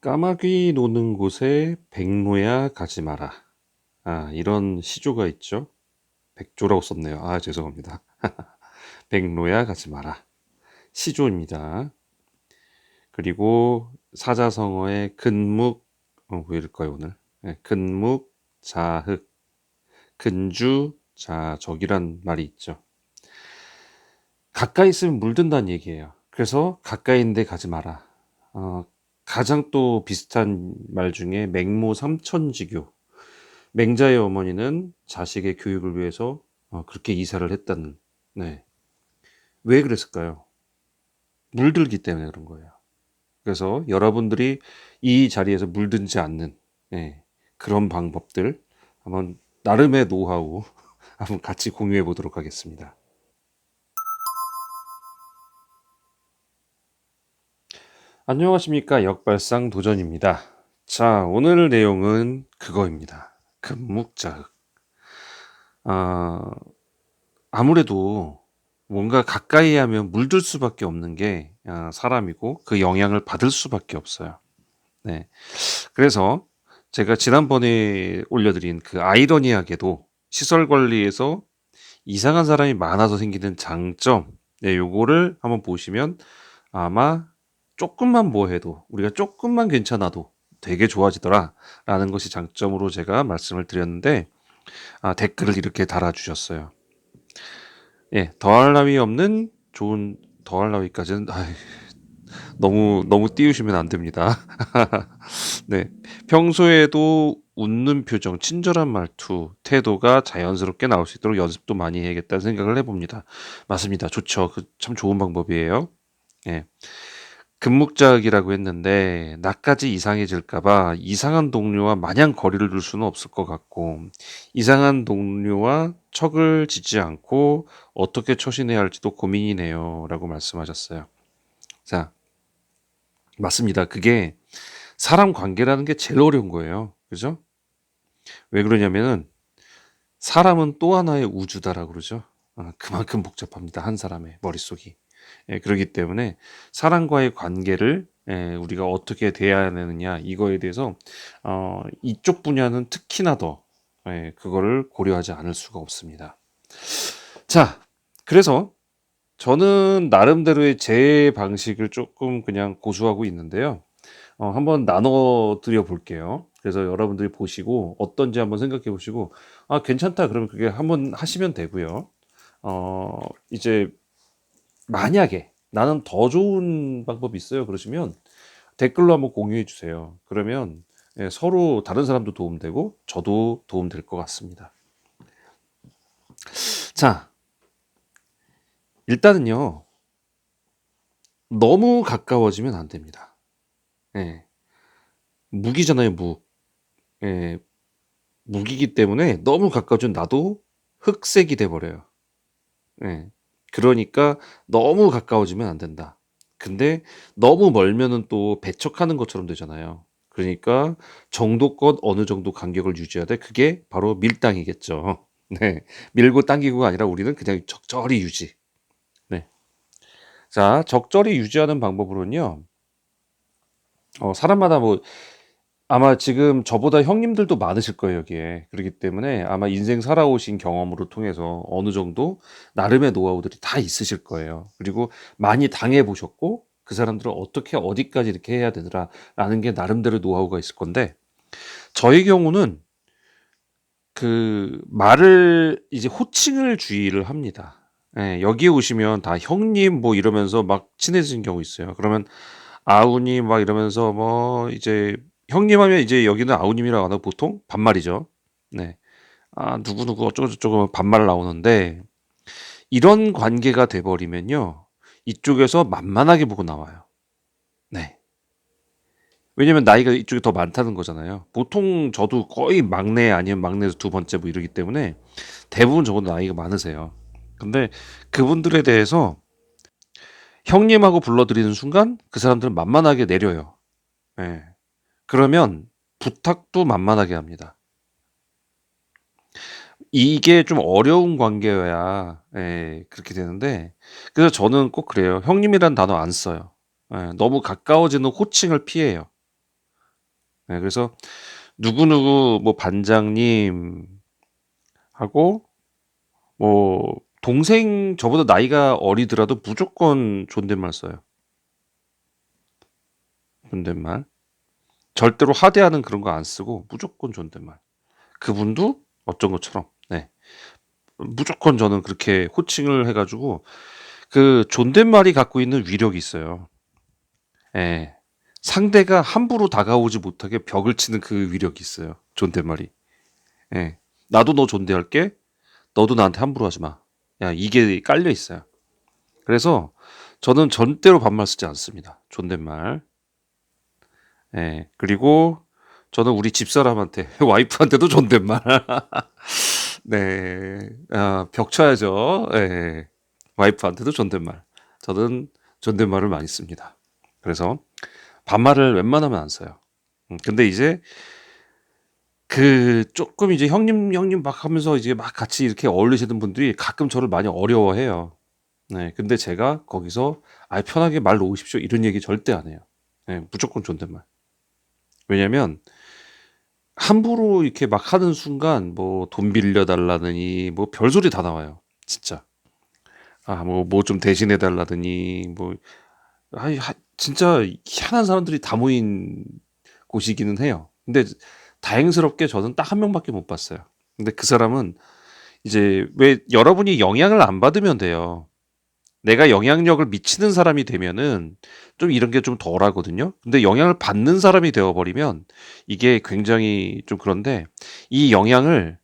까마귀 노는 곳에 백로야 가지 마라. 아, 이런 시조가 있죠. 백조라고 썼네요. 아, 죄송합니다. 백로야 가지 마라. 시조입니다. 그리고 사자성어의 근묵, 어, 왜 이럴까요, 오늘? 네, 근묵, 자흑, 근주, 자적이란 말이 있죠. 가까이 있으면 물든다는 얘기예요. 그래서 가까이인데 가지 마라. 어, 가장 또 비슷한 말 중에 맹모 삼천지교. 맹자의 어머니는 자식의 교육을 위해서 어, 그렇게 이사를 했다는. 네. 왜 그랬을까요? 물들기 때문에 그런 거예요. 그래서 여러분들이 이 자리에서 물든지 않는 네, 그런 방법들 한번 나름의 노하우 한번 같이 공유해 보도록 하겠습니다. 안녕하십니까 역발상 도전입니다. 자 오늘 내용은 그거입니다. 금묵자흑. 아 아무래도 뭔가 가까이 하면 물들 수밖에 없는 게 아, 사람이고 그 영향을 받을 수밖에 없어요. 네. 그래서 제가 지난번에 올려드린 그 아이러니하게도 시설 관리에서 이상한 사람이 많아서 생기는 장점, 네, 요거를 한번 보시면 아마 조금만 뭐 해도 우리가 조금만 괜찮아도 되게 좋아지더라 라는 것이 장점으로 제가 말씀을 드렸는데 아, 댓글을 이렇게 달아주셨어요. 예, 더할 나위 없는 좋은 더할 나위까지는 아이, 너무 너무 띄우시면 안 됩니다. 네, 평소에도 웃는 표정, 친절한 말투, 태도가 자연스럽게 나올 수 있도록 연습도 많이 해야겠다는 생각을 해봅니다. 맞습니다. 좋죠. 그 참 좋은 방법이에요. 예. 금묵작이라고 했는데 나까지 이상해질까 봐 이상한 동료와 마냥 거리를 둘 수는 없을 것 같고 이상한 동료와 척을 짓지 않고 어떻게 처신해야 할지도 고민이네요 라고 말씀하셨어요. 자, 맞습니다. 그게 사람 관계라는 게 제일 어려운 거예요. 그죠? 왜 그러냐면은 사람은 또 하나의 우주다라고 그러죠. 아, 그만큼 복잡합니다. 한 사람의 머릿속이. 예, 그렇기 때문에 사람과의 관계를 예, 우리가 어떻게 대해야 되느냐 이거에 대해서 어, 이쪽 분야는 특히나 더 예, 그거를 고려하지 않을 수가 없습니다. 자, 그래서 저는 나름대로의 제 방식을 조금 그냥 고수하고 있는데요. 어, 한번 나눠 드려 볼게요. 그래서 여러분들이 보시고 어떤지 한번 생각해 보시고 아 괜찮다 그러면 그게 한번 하시면 되고요. 어, 이제 만약에 나는 더 좋은 방법이 있어요. 그러시면 댓글로 한번 공유해 주세요. 그러면 예, 서로 다른 사람도 도움되고 저도 도움될 것 같습니다. 자, 일단은요, 너무 가까워지면 안 됩니다. 예, 무기잖아요, 무. 예, 무기기 때문에 너무 가까워지면 나도 흑색이 돼버려요. 예, 그러니까 너무 가까워지면 안 된다. 근데 너무 멀면은 또 배척하는 것처럼 되잖아요. 그러니까 정도껏 어느 정도 간격을 유지해야 돼. 그게 바로 밀당이겠죠. 네. 밀고 당기고가 아니라 우리는 그냥 적절히 유지. 네. 자, 적절히 유지하는 방법으로는요. 어, 사람마다 뭐 아마 지금 저보다 형님들도 많으실 거예요, 여기에. 그렇기 때문에 아마 인생 살아오신 경험으로 통해서 어느 정도 나름의 노하우들이 다 있으실 거예요. 그리고 많이 당해 보셨고 그 사람들은 어떻게 어디까지 이렇게 해야 되더라라는 게 나름대로 노하우가 있을 건데 저의 경우는 그 말을 이제 호칭을 주의를 합니다. 예, 여기에 오시면 다 형님 뭐 이러면서 막 친해지는 경우 있어요. 그러면 아우님 막 이러면서 뭐 이제 형님 하면 이제 여기는 아우님이라고 하나 보통 반말이죠. 네. 아, 누구누구 어쩌고저쩌고 반말 나오는데 이런 관계가 돼 버리면요. 이쪽에서 만만하게 보고 나와요. 네. 왜냐면 나이가 이쪽이 더 많다는 거잖아요. 보통 저도 거의 막내 아니면 막내에서 두 번째 뭐 이러기 때문에 대부분 적어도 나이가 많으세요. 근데 그분들에 대해서 형님하고 불러드리는 순간 그 사람들은 만만하게 내려요. 예. 그러면 부탁도 만만하게 합니다. 이게 좀 어려운 관계여야 예, 그렇게 되는데 그래서 저는 꼭 그래요. 형님이란 단어 안 써요. 예, 너무 가까워지는 호칭을 피해요. 네, 그래서 누구누구 뭐 반장님 하고 뭐 동생 저보다 나이가 어리더라도 무조건 존댓말 써요. 존댓말. 절대로 하대하는 그런 거 안 쓰고 무조건 존댓말. 그분도 어쩐 것처럼. 네. 무조건 저는 그렇게 호칭을 해가지고 그 존댓말이 갖고 있는 위력이 있어요. 예. 상대가 함부로 다가오지 못하게 벽을 치는 그 위력이 있어요. 존댓말이. 예. 나도 너 존대할게. 너도 나한테 함부로 하지 마. 야, 이게 깔려 있어요. 그래서 저는 절대로 반말 쓰지 않습니다. 존댓말. 예. 그리고 저는 우리 집사람한테, 와이프한테도 존댓말. 네. 아, 벽 쳐야죠. 예. 와이프한테도 존댓말. 저는 존댓말을 많이 씁니다. 그래서 반말을 웬만하면 안 써요. 음, 근데 이제 그 조금 이제 형님 형님 막 하면서 이제 막 같이 이렇게 어울리시는 분들이 가끔 저를 많이 어려워해요. 네. 근데 제가 거기서 아 편하게 말 놓으십시오. 이런 얘기 절대 안 해요. 네, 무조건 존댓말. 왜냐면 함부로 이렇게 막 하는 순간 뭐 돈 빌려 달라느니 뭐 별소리 다 나와요. 진짜. 아, 뭐 뭐 좀 대신해 달라더니 뭐 하, 진짜 희한한 사람들이 다 모인 곳이기는 해요. 근데 다행스럽게 저는 딱 한 명밖에 못 봤어요. 근데 그 사람은 이제 왜 여러분이 영향을 안 받으면 돼요. 내가 영향력을 미치는 사람이 되면은 좀 이런 게 좀 덜하거든요. 근데 영향을 받는 사람이 되어 버리면 이게 굉장히 좀 그런데 이 영향을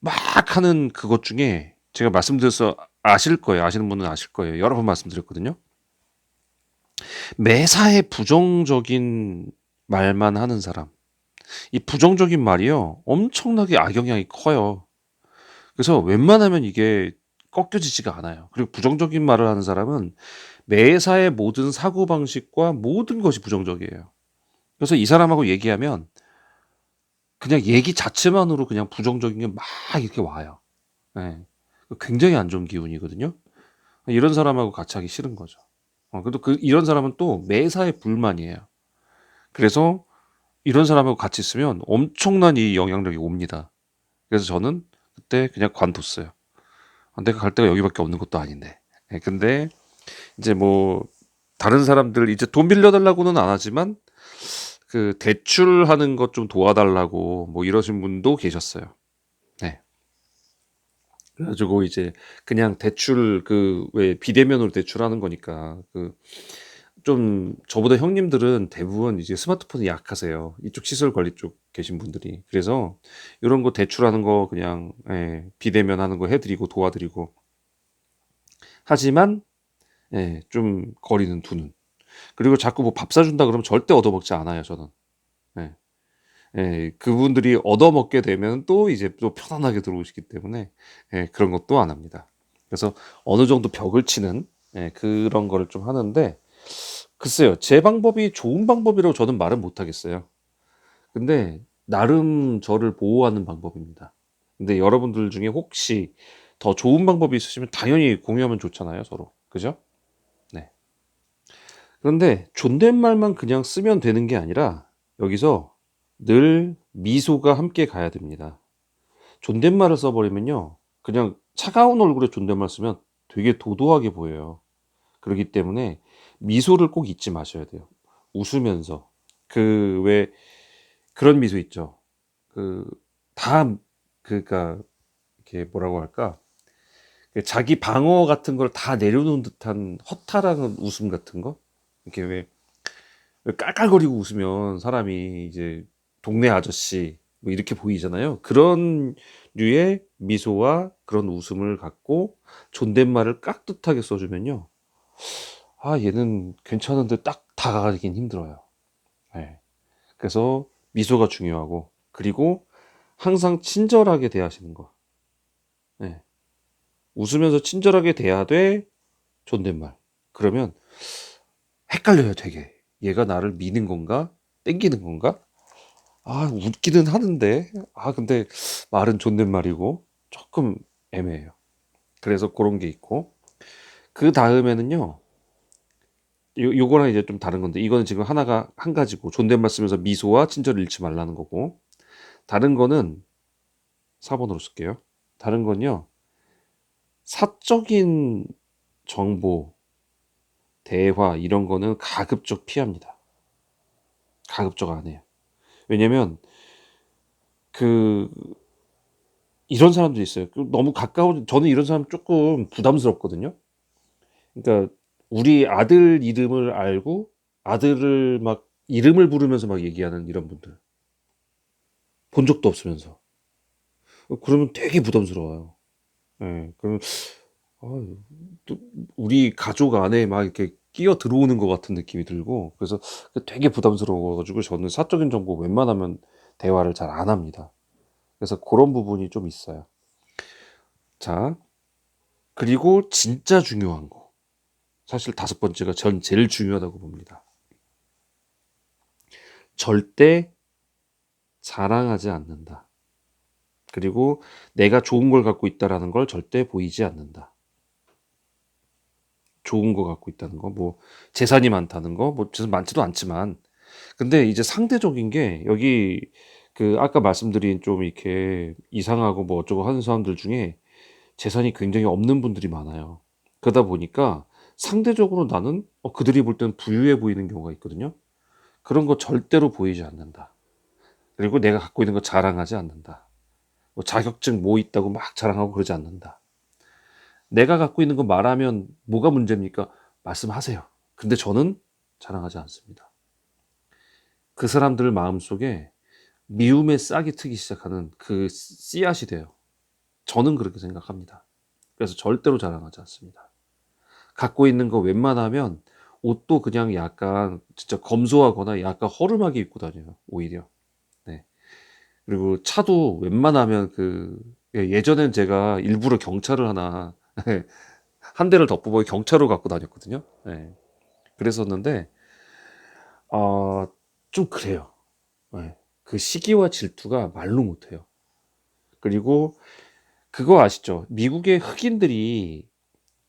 막 하는 그것 중에 제가 말씀드려서 아실 거예요. 아시는 분은 아실 거예요. 여러 번 말씀드렸거든요. 매사에 부정적인 말만 하는 사람. 이 부정적인 말이요. 엄청나게 악영향이 커요. 그래서 웬만하면 이게 꺾여지지가 않아요. 그리고 부정적인 말을 하는 사람은 매사의 모든 사고 방식과 모든 것이 부정적이에요. 그래서 이 사람하고 얘기하면 그냥 얘기 자체만으로 그냥 부정적인 게 막 이렇게 와요. 네. 굉장히 안 좋은 기운이거든요. 이런 사람하고 같이 하기 싫은 거죠. 어, 그래도 그, 이런 사람은 또 매사에 불만이에요. 그래서 이런 사람하고 같이 있으면 엄청난 이 영향력이 옵니다. 그래서 저는 그때 그냥 관뒀어요. 아, 내가 갈 데가 여기밖에 없는 것도 아닌데. 예, 근데 이제 뭐 다른 사람들 이제 돈 빌려달라고는 안 하지만 그 대출하는 것 좀 도와달라고 뭐 이러신 분도 계셨어요. 네. 그래가지고 이제 그냥 대출 그 왜 비대면으로 대출하는 거니까 그 좀 저보다 형님들은 대부분 이제 스마트폰이 약하세요. 이쪽 시설 관리 쪽 계신 분들이. 그래서 이런 거 대출하는 거 그냥 예, 비대면 하는 거 해드리고 도와드리고 하지만 예, 좀 거리는 두는. 그리고 자꾸 뭐 밥 사준다 그러면 절대 얻어먹지 않아요, 저는. 예. 예, 그분들이 얻어먹게 되면 또 이제 또 편안하게 들어오시기 때문에 예, 그런 것도 안 합니다. 그래서 어느 정도 벽을 치는 예, 그런 거를 좀 하는데 글쎄요, 제 방법이 좋은 방법이라고 저는 말은 못 하겠어요. 근데 나름 저를 보호하는 방법입니다. 근데 여러분들 중에 혹시 더 좋은 방법이 있으시면 당연히 공유하면 좋잖아요, 서로. 그죠? 네. 그런데 존댓말만 그냥 쓰면 되는 게 아니라 여기서 늘 미소가 함께 가야 됩니다. 존댓말을 써버리면요. 그냥 차가운 얼굴에 존댓말 쓰면 되게 도도하게 보여요. 그렇기 때문에 미소를 꼭 잊지 마셔야 돼요. 웃으면서. 그, 왜, 그런 미소 있죠. 그, 다, 그니까, 이렇게 뭐라고 할까. 그 자기 방어 같은 걸 다 내려놓은 듯한 허탈한 웃음 같은 거? 이렇게 왜, 왜 깔깔거리고 웃으면 사람이 이제 동네 아저씨 뭐 이렇게 보이잖아요. 그런 류의 미소와 그런 웃음을 갖고 존댓말을 깍듯하게 써주면요. 아, 얘는 괜찮은데 딱 다가가긴 힘들어요. 네. 그래서 미소가 중요하고, 그리고 항상 친절하게 대하시는 거. 네. 웃으면서 친절하게 대하되 존댓말. 그러면 헷갈려요, 되게. 얘가 나를 미는 건가? 땡기는 건가? 아, 웃기는 하는데, 아, 근데 말은 존댓말이고 조금 애매해요. 그래서 그런 게 있고, 그 다음에는요, 요, 요거랑 이제 좀 다른 건데 이거는 지금 하나가 한 가지고 존댓말 쓰면서 미소와 친절을 잃지 말라는 거고 다른 거는 4번으로 쓸게요. 다른 건요. 사적인 정보, 대화 이런 거는 가급적 피합니다. 가급적 안 해요. 왜냐면 그 이런 사람들이 있어요. 그 너무 가까운 저는 이런 사람 조금 부담스럽거든요. 그러니까 우리 아들 이름을 알고 아들을 막 이름을 부르면서 막 얘기하는 이런 분들. 본 적도 없으면서. 그러면 되게 부담스러워요. 예. 그러면 아, 또 우리 가족 안에 막 이렇게 끼어 들어오는 것 같은 느낌이 들고 그래서 되게 부담스러워 가지고 저는 사적인 정보 웬만하면 대화를 잘 안 합니다. 그래서 그런 부분이 좀 있어요. 자, 그리고 진짜 중요한 거. 사실 다섯 번째가 전 제일 중요하다고 봅니다. 절대 자랑하지 않는다. 그리고 내가 좋은 걸 갖고 있다라는 걸 절대 보이지 않는다. 좋은 거 갖고 있다는 거, 뭐 재산이 많다는 거, 뭐 재산 많지도 않지만, 근데 이제 상대적인 게 여기 그 아까 말씀드린 좀 이렇게 이상하고 뭐 어쩌고 하는 사람들 중에 재산이 굉장히 없는 분들이 많아요. 그러다 보니까 상대적으로 나는 어, 그들이 볼 때는 부유해 보이는 경우가 있거든요. 그런 거 절대로 보이지 않는다. 그리고 내가 갖고 있는 거 자랑하지 않는다. 뭐 자격증 뭐 있다고 막 자랑하고 그러지 않는다. 내가 갖고 있는 거 말하면 뭐가 문제입니까? 말씀하세요. 근데 저는 자랑하지 않습니다. 그 사람들 마음속에 미움의 싹이 트기 시작하는 그 씨앗이 돼요. 저는 그렇게 생각합니다. 그래서 절대로 자랑하지 않습니다. 갖고 있는 거 웬만하면 옷도 그냥 약간 진짜 검소하거나 약간 허름하게 입고 다녀요. 오히려. 네. 그리고 차도 웬만하면 그 예, 예전엔 제가 일부러 경차를 하나 한 대를 더 뽑아 경차로 갖고 다녔거든요. 네. 그랬었는데 어, 좀 그래요. 네. 그 시기와 질투가 말로 못해요. 그리고 그거 아시죠? 미국의 흑인들이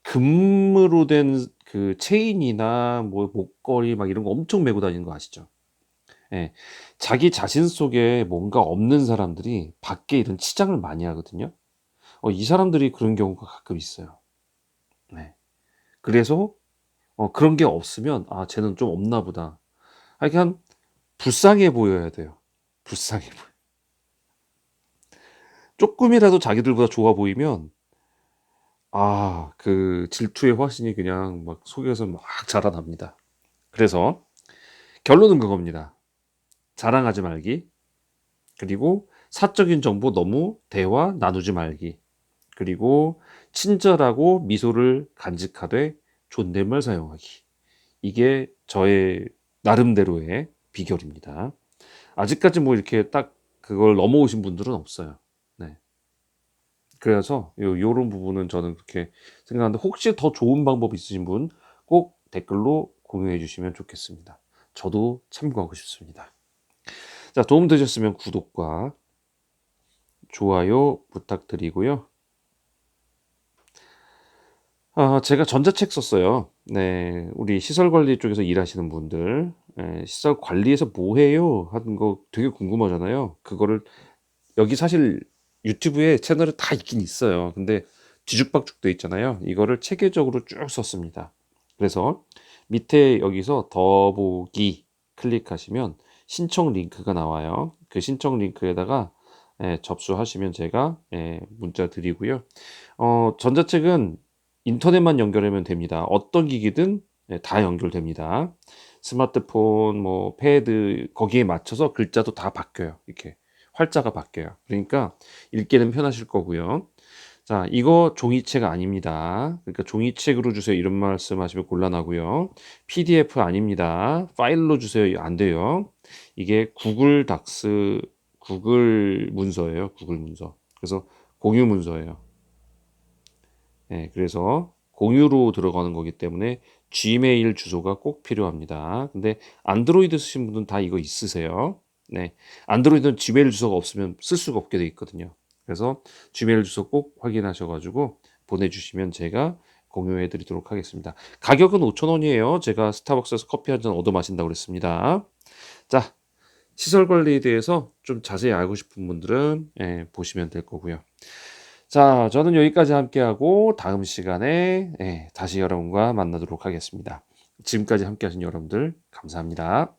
금으로 된 그 체인이나 뭐 목걸이 막 이런 거 엄청 메고 다니는 거 아시죠? 예. 자기 자신 속에 뭔가 없는 사람들이 밖에 이런 치장을 많이 하거든요. 어, 이 사람들이 그런 경우가 가끔 있어요. 네. 그래서 어, 그런 게 없으면 아, 쟤는 좀 없나 보다. 하여간 불쌍해 보여야 돼요. 불쌍해 보여. 조금이라도 자기들보다 좋아 보이면 아, 그 질투의 화신이 그냥 막 속에서 막 자라납니다. 그래서 결론은 그겁니다. 자랑하지 말기. 그리고 사적인 정보 너무 대화 나누지 말기. 그리고 친절하고 미소를 간직하되 존댓말 사용하기. 이게 저의 나름대로의 비결입니다. 아직까지 뭐 이렇게 딱 그걸 넘어오신 분들은 없어요. 네. 그래서 요, 요런 부분은 저는 그렇게 생각하는데 혹시 더 좋은 방법 있으신 분 꼭 댓글로 공유해 주시면 좋겠습니다. 저도 참고하고 싶습니다. 자, 도움 되셨으면 구독과 좋아요 부탁드리고요. 아, 제가 전자책 썼어요. 네, 우리 시설 관리 쪽에서 일하시는 분들, 예, 시설 관리에서 뭐 해요? 하는 거 되게 궁금하잖아요. 그거를 여기 사실 유튜브에 채널이 다 있긴 있어요. 근데 뒤죽박죽 돼 있잖아요. 이거를 체계적으로 쭉 썼습니다. 그래서 밑에 여기서 더보기 클릭하시면 신청 링크가 나와요. 그 신청 링크에다가 예, 접수하시면 제가 예, 문자 드리고요. 어, 전자책은 인터넷만 연결하면 됩니다. 어떤 기기든 예, 다 연결됩니다. 스마트폰, 뭐 패드 거기에 맞춰서 글자도 다 바뀌어요. 이렇게 활자가 바뀌어요. 그러니까 읽기는 편하실 거고요. 자, 이거 종이책 아닙니다. 그러니까 종이책으로 주세요. 이런 말씀 하시면 곤란하고요. PDF 아닙니다. 파일로 주세요. 안 돼요. 이게 구글 닥스, 구글 문서예요. 구글 문서. 그래서 공유 문서예요. 네, 그래서 공유로 들어가는 거기 때문에 Gmail 주소가 꼭 필요합니다. 근데 안드로이드 쓰신 분들은 다 이거 있으세요. 네. 안드로이드는 Gmail 주소가 없으면 쓸 수가 없게 돼 있거든요. 그래서 Gmail 주소 꼭 확인하셔가지고 보내주시면 제가 공유해 드리도록 하겠습니다. 가격은 5,000원이에요. 제가 스타벅스에서 커피 한 잔 얻어 마신다고 그랬습니다. 자, 시설 관리에 대해서 좀 자세히 알고 싶은 분들은 예, 보시면 될 거고요. 자, 저는 여기까지 함께하고 다음 시간에 예, 다시 여러분과 만나도록 하겠습니다. 지금까지 함께하신 여러분들 감사합니다.